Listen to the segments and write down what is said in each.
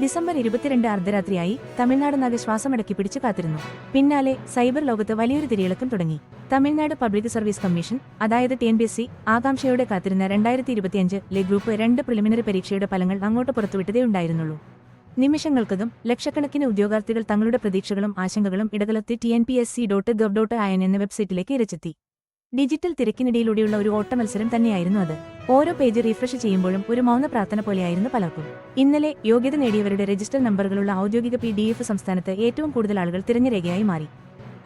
December ഇരുപത്തിരണ്ട് അർദ്ധരാത്രിയായി തമിഴ്നാട് ശ്വാസമടക്കി പിടിച്ചു കാത്തിരുന്നു. പിന്നാലെ സൈബർ ലോകത്ത് വലിയൊരു തിരിയിളക്കം തുടങ്ങി. തമിഴ്നാട് പബ്ലിക് സർവീസ് കമ്മീഷൻ അതായത് T N P S C ആകാംക്ഷയോടെ കാത്തിരുന്ന രണ്ടായിരത്തി ഇരുപത്തിയഞ്ചിലെ ഗ്രൂപ്പ് രണ്ട് പ്രിലിമിനറി പരീക്ഷയുടെ ഫലങ്ങൾ അങ്ങോട്ട് പുറത്തുവിട്ടതേ ഉണ്ടായിരുന്നുള്ളൂ നിമിഷങ്ങൾക്കതും ലക്ഷക്കണക്കിന് ഉദ്യോഗാർത്ഥികൾ തങ്ങളുടെ പ്രതീക്ഷകളും ആശങ്കകളും ഇടകലത്തി T N P S C dot gov dot in എന്ന വെബ്സൈറ്റിലേക്ക് ഇരച്ചെത്തി. ഡിജിറ്റൽ തിരക്കിനിടയിലൂടെയുള്ള ഒരു ഓട്ടമത്സരം തന്നെയായിരുന്നു അത്. ഓരോ പേജ് റീഫ്രഷ് ചെയ്യുമ്പോഴും ഒരു മൗന പ്രാർത്ഥന പോലെയായിരുന്നു പലർക്കും. ഇന്നലെ യോഗ്യത നേടിയവരുടെ രജിസ്റ്റർ നമ്പറുകളുള്ള ഔദ്യോഗിക പി ഡി എഫ് സംസ്ഥാനത്ത് ഏറ്റവും കൂടുതൽ ആളുകൾ തിരഞ്ഞുരേഖയായി മാറി.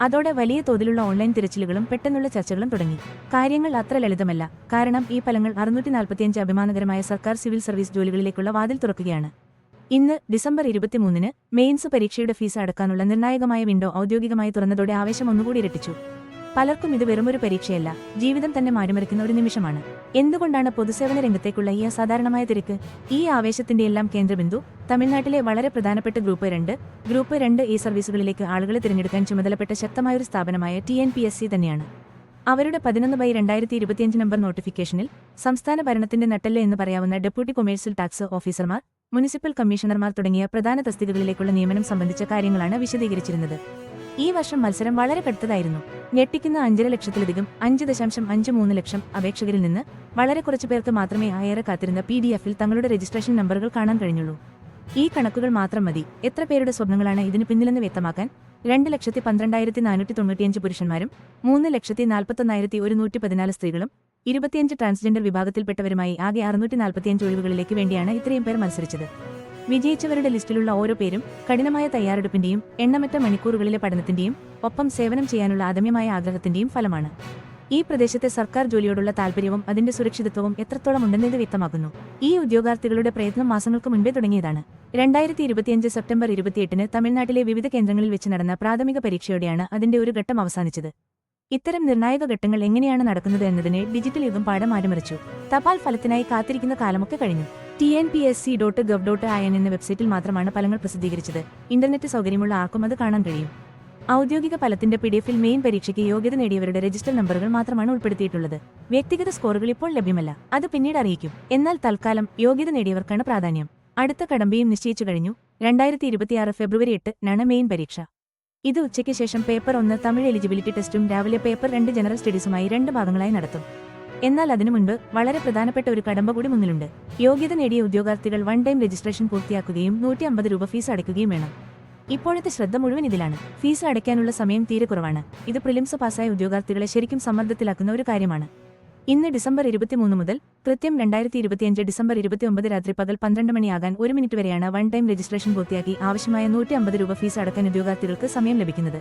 അതോടെ വലിയ തോതിലുള്ള ഓൺലൈൻ തിരച്ചിലുകളും പെട്ടെന്നുള്ള ചർച്ചകളും തുടങ്ങി. കാര്യങ്ങൾ അത്ര ലളിതമല്ല. കാരണം ഈ ഫലങ്ങൾ അറുന്നൂറ്റി നാൽപ്പത്തിയഞ്ച് അഭിമാനകരമായ സർക്കാർ സിവിൽ സർവീസ് ജോലികളിലേക്കുള്ള വാതിൽ തുറക്കുകയാണ്. ഇന്ന് ഡിസംബർ ഇരുപത്തിമൂന്നിന് മെയിൻസ് പരീക്ഷയുടെ ഫീസ് അടക്കാനുള്ള നിർണായകമായ വിൻഡോ ഔദ്യോഗികമായി തുറന്നതോടെ ആവേശം ഒന്നുകൂടി ഇരട്ടിച്ചു. പലർക്കും ഇത് വെറുമൊരു പരീക്ഷയല്ല. ജീവിതം തന്നെ മാറ്റിമറിക്കുന്ന ഒരു നിമിഷമാണ്. എന്തുകൊണ്ടാണ് പൊതുസേവന രംഗത്തേക്കുള്ള ഈ അസാധാരണമായ തിരക്ക്? ഈ ആവേശത്തിന്റെ എല്ലാം കേന്ദ്രബിന്ദു തമിഴ്നാട്ടിലെ വളരെ പ്രധാനപ്പെട്ട ഗ്രൂപ്പ് രണ്ട് ഗ്രൂപ്പ് രണ്ട് ഈ സർവീസുകളിലേക്ക് ആളുകളെ തിരഞ്ഞെടുക്കാൻ ചുമതലപ്പെട്ട ശക്തമായ ഒരു സ്ഥാപനമായ T N P S C തന്നെയാണ്. അവരുടെ പതിനൊന്ന് ബൈ രണ്ടായിരത്തി ഇരുപത്തിയഞ്ച് നമ്പർ നോട്ടിഫിക്കേഷനിൽ സംസ്ഥാന ഭരണത്തിന്റെ നട്ടെല്ല് എന്ന് പറയാവുന്ന ഡെപ്യൂട്ടി കൊമേഴ്സ്യൽ ടാക്സ് ഓഫീസർമാർ മുനിസിപ്പൽ കമ്മീഷണർമാർ തുടങ്ങിയ പ്രധാന തസ്തികകളിലേക്കുള്ള നിയമനം സംബന്ധിച്ച കാര്യങ്ങളാണ് വിശദീകരിച്ചിരുന്നത്. ഈ വർഷം മത്സരം വളരെ കടുത്തതായിരുന്നു. ഞെട്ടിക്കുന്ന അഞ്ചര ലക്ഷത്തിലധികം അഞ്ച് ദശാംശം അഞ്ച് മൂന്ന് ലക്ഷം അപേക്ഷകരിൽ നിന്ന് വളരെ കുറച്ചു പേർക്ക് മാത്രമേ ആയേറെ കാത്തിരുന്ന പി ഡി എഫിൽ തങ്ങളുടെ രജിസ്ട്രേഷൻ നമ്പറുകൾ കാണാൻ കഴിഞ്ഞുള്ളൂ. ഈ കണക്കുകൾ മാത്രം മതി. എത്ര പേരുടെ സ്വപ്നങ്ങളാണ് ഇതിന് പിന്നിലെന്ന് വ്യക്തമാക്കാൻ രണ്ട് ലക്ഷത്തി പന്ത്രണ്ടായിരത്തി നാനൂറ്റി തൊണ്ണൂറ്റിയഞ്ച് പുരുഷന്മാരും മൂന്ന് ലക്ഷത്തി നാൽപ്പത്തൊന്നായിരത്തി ഒരുന്നൂറ്റി പതിനാല് സ്ത്രീകളും ഇരുപത്തിയഞ്ച് ട്രാൻസ്ജെൻഡർ വിഭാഗത്തിൽപ്പെട്ടവരുമായി ആകെ അറുന്നൂറ്റി നാൽപ്പത്തിയഞ്ച് ഒഴിവുകളിലേക്ക് വേണ്ടിയാണ് ഇത്രയും പേർ മത്സരിച്ചത്. വിജയിച്ചവരുടെ ലിസ്റ്റിലുള്ള ഓരോ പേരും കഠിനമായ തയ്യാറെടുപ്പിന്റെയും എണ്ണമറ്റ മണിക്കൂറുകളിലെ പഠനത്തിന്റെയും ഒപ്പം സേവനം ചെയ്യാനുള്ള അദമ്യമായ ആഗ്രഹത്തിന്റെയും ഫലമാണ്. ഈ പ്രദേശത്തെ സർക്കാർ ജോലിയോടുള്ള താൽപര്യവും അതിന്റെ സുരക്ഷിതത്വവും എത്രത്തോളം ഉണ്ടെന്നത് വ്യക്തമാക്കുന്നു. ഈ ഉദ്യോഗാർത്ഥികളുടെ പ്രയത്നം മാസങ്ങൾക്ക് മുൻപേ തുടങ്ങിയതാണ്. രണ്ടായിരത്തി ഇരുപത്തിയഞ്ച് സെപ്റ്റംബർ ഇരുപത്തിയെട്ടിന് തമിഴ്നാട്ടിലെ വിവിധ കേന്ദ്രങ്ങളിൽ വെച്ച് നടന്ന പ്രാഥമിക പരീക്ഷയോടെയാണ് അതിന്റെ ഒരു ഘട്ടം അവസാനിച്ചത്. ഇത്തരം നിർണായക ഘട്ടങ്ങൾ എങ്ങനെയാണ് നടക്കുന്നത് എന്നതിനെ ഡിജിറ്റൽ യുഗം പാഠം മാറ്റിമറിച്ചു തപാൽ ഫലത്തിനായി കാത്തിരിക്കുന്ന കാലമൊക്കെ കഴിഞ്ഞു. T N P S C dot gov dot I N എന്ന വെബ്സൈറ്റിൽ മാത്രമാണ് ഫലങ്ങൾ പ്രസിദ്ധീകരിച്ചത്. ഇന്റർനെറ്റ് സൗകര്യമുള്ള ആർക്കും അത് കാണാൻ കഴിയും. ഔദ്യോഗിക ഫലത്തിന്റെ പി ഡി എഫിൽ മെയിൻ പരീക്ഷയ്ക്ക് യോഗ്യത നേടിയവരുടെ രജിസ്റ്റർ നമ്പറുകൾ മാത്രമാണ് ഉൾപ്പെടുത്തിയിട്ടുള്ളത്. വ്യക്തിഗത സ്കോറുകൾ ഇപ്പോൾ ലഭ്യമല്ല അത് പിന്നീട് അറിയിക്കും. എന്നാൽ തൽക്കാലം യോഗ്യത നേടിയവർക്കാണ് പ്രാധാന്യം. അടുത്ത കടമ്പയും നിശ്ചയിച്ചു കഴിഞ്ഞു. രണ്ടായിരത്തി ഇരുപത്തിയാറ് ഫെബ്രുവരി എട്ടിനാണ് മെയിൻ പരീക്ഷ. ഇത് ഉച്ചയ്ക്ക് ശേഷം പേപ്പർ ഒന്ന് തമിഴ് എലിജിബിലിറ്റി ടെസ്റ്റും രാവിലെ പേപ്പർ രണ്ട് ജനറൽ സ്റ്റഡീസുമായി രണ്ട് ഭാഗങ്ങളായി നടത്തും. എന്നാൽ അതിനു മുൻപ് വളരെ പ്രധാനപ്പെട്ട ഒരു കടമ്പ കൂടി മുന്നിലുണ്ട്. യോഗ്യത നേടിയ ഉദ്യോഗാർത്ഥികൾ വൺ ടൈം രജിസ്ട്രേഷൻ പൂർത്തിയാക്കുകയും നൂറ്റി അമ്പത് രൂപ ഫീസ് അടയ്ക്കുകയും വേണം. ഇപ്പോഴത്തെ ശ്രദ്ധ മുഴുവൻ ഇതിലാണ്. ഫീസ് അടയ്ക്കാനുള്ള സമയം തീരെ കുറവാണ്. ഇത് പ്രിലിംസ് പാസായ ഉദ്യോഗാർത്ഥികളെ ശരിക്കും സമ്മർദ്ദത്തിലാക്കുന്ന ഒരു കാര്യമാണ്. ഇന്ന് ഡിസംബർ ഇരുപത്തിമൂന്ന് മുതൽ കൃത്യം രണ്ടായിരത്തി ഇരുപത്തിയഞ്ച് ഡിസംബർ ഇരുപത്തിയൊമ്പത് രാത്രി പകൽ പന്ത്രണ്ട് മണിയാകാൻ ഒരു മിനിറ്റ് വരെയാണ് വൺ ടൈം രജിസ്ട്രേഷൻ പൂർത്തിയാക്കി ആവശ്യമായ നൂറ്റി അമ്പത് രൂപ ഫീസ് അടക്കാൻ ഉദ്യോഗാർത്ഥികൾക്ക് സമയം ലഭിക്കുന്നത്.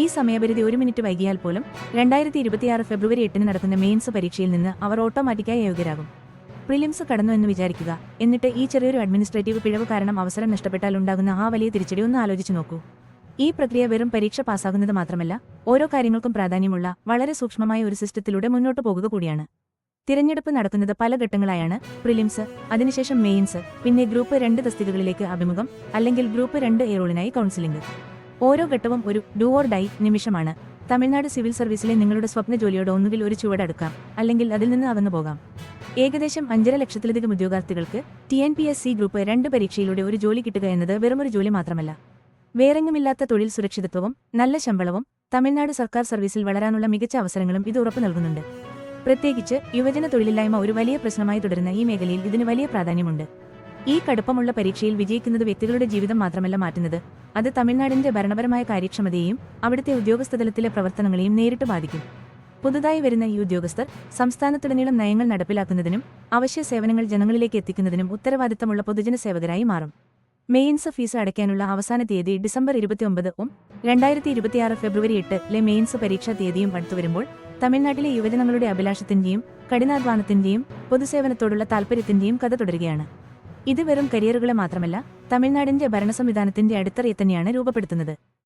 ഈ സമയപരിധി ഒരു മിനിറ്റ് വൈകിയാൽ പോലും രണ്ടായിരത്തി ഇരുപത്തിയാറ് ഫെബ്രുവരി എട്ടിന് നടക്കുന്ന മെയിൻസ് പരീക്ഷയിൽ നിന്ന് അവർ ഓട്ടോമാറ്റിക്കായി യോഗ്യരാകും പ്രിലിംസ് കടന്നു എന്ന് വിചാരിക്കുക. എന്നിട്ട് ഈ ചെറിയൊരു അഡ്മിനിസ്ട്രേറ്റീവ് പിഴവ് കാരണം അവസരം നഷ്ടപ്പെട്ടാൽ ഉണ്ടാകുന്ന ആ വലിയ തിരിച്ചടി ഒന്ന് ആലോചിച്ചു നോക്കൂ. ഈ പ്രക്രിയ വെറും പരീക്ഷ പാസ്സാകുന്നത് മാത്രമല്ല ഓരോ കാര്യങ്ങൾക്കും പ്രാധാന്യമുള്ള വളരെ സൂക്ഷ്മമായ ഒരു സിസ്റ്റത്തിലൂടെ മുന്നോട്ട് പോകുക കൂടിയാണ്. തിരഞ്ഞെടുപ്പ് നടക്കുന്നത് പല ഘട്ടങ്ങളായാണ്. പ്രിലിംസ് അതിനുശേഷം മെയിൻസ് പിന്നെ ഗ്രൂപ്പ് രണ്ട് തസ്തികകളിലേക്ക് അഭിമുഖം അല്ലെങ്കിൽ ഗ്രൂപ്പ് രണ്ട് എയറോളിനായി കൗൺസിലിംഗ്. ഓരോ ഘട്ടവും ഒരു ഡു ഓർ ഡൈ നിമിഷമാണ്. തമിഴ്നാട് സിവിൽ സർവീസിലെ നിങ്ങളുടെ സ്വപ്ന ജോലിയോട് ഒന്നുകിൽ ഒരു ചുവടെടുക്കാം അല്ലെങ്കിൽ അതിൽ നിന്ന് അകന്നു പോകാം. ഏകദേശം അഞ്ചര ലക്ഷത്തിലധികം ഉദ്യോഗാർത്ഥികൾക്ക് T N P S C group രണ്ട് പരീക്ഷയിലൂടെ ഒരു ജോലി കിട്ടുക എന്നത് വെറുമൊരു ജോലി മാത്രമല്ല. വേറെങ്ങുമില്ലാത്ത തൊഴിൽ സുരക്ഷിതത്വവും നല്ല ശമ്പളവും തമിഴ്നാട് സർക്കാർ സർവീസിൽ വളരാനുള്ള മികച്ച അവസരങ്ങളും ഇത് ഉറപ്പു നൽകുന്നുണ്ട്. പ്രത്യേകിച്ച് യുവജന തൊഴിലില്ലായ്മ ഒരു വലിയ പ്രശ്നമായി തുടരുന്ന ഈ മേഖലയിൽ ഇതിന് വലിയ പ്രാധാന്യമുണ്ട്. ഈ കടുപ്പമുള്ള പരീക്ഷയിൽ വിജയിക്കുന്നത് വ്യക്തികളുടെ ജീവിതം മാത്രമല്ല മാറ്റുന്നത്. അത് തമിഴ്നാടിന്റെ ഭരണപരമായ കാര്യക്ഷമതയെയും അവിടുത്തെ ഉദ്യോഗസ്ഥതലത്തിലെ പ്രവർത്തനങ്ങളെയും നേരിട്ട് ബാധിക്കും. പുതുതായി വരുന്ന ഈ ഉദ്യോഗസ്ഥർ സംസ്ഥാനത്തുടനീളം നയങ്ങൾ നടപ്പിലാക്കുന്നതിനും അവശ്യ സേവനങ്ങൾ ജനങ്ങളിലേക്ക് എത്തിക്കുന്നതിനും ഉത്തരവാദിത്തമുള്ള പൊതുജന സേവകരായി മാറും. മെയിൻസ് ഫീസ് അടയ്ക്കാനുള്ള അവസാന തീയതി ഡിസംബർ ഇരുപത്തിയൊമ്പത് ഉം രണ്ടായിരത്തി ഇരുപത്തിയാറ് ഫെബ്രുവരി എട്ടിലെ മെയിൻസ് പരീക്ഷാ തീയതിയും അടുത്തുവരുമ്പോൾ തമിഴ്നാട്ടിലെ യുവജനങ്ങളുടെ അഭിലാഷത്തിന്റെയും കഠിനാധ്വാനത്തിന്റെയും പൊതുസേവനത്തോടുള്ള താൽപര്യത്തിന്റെയും കഥ തുടരുകയാണ്. ഇത് വെറും കരിയറുകളെ മാത്രമല്ല തമിഴ്നാടിന്റെ ഭരണസംവിധാനത്തിന്റെ അടിത്തറയെ തന്നെയാണ് രൂപപ്പെടുത്തുന്നത്.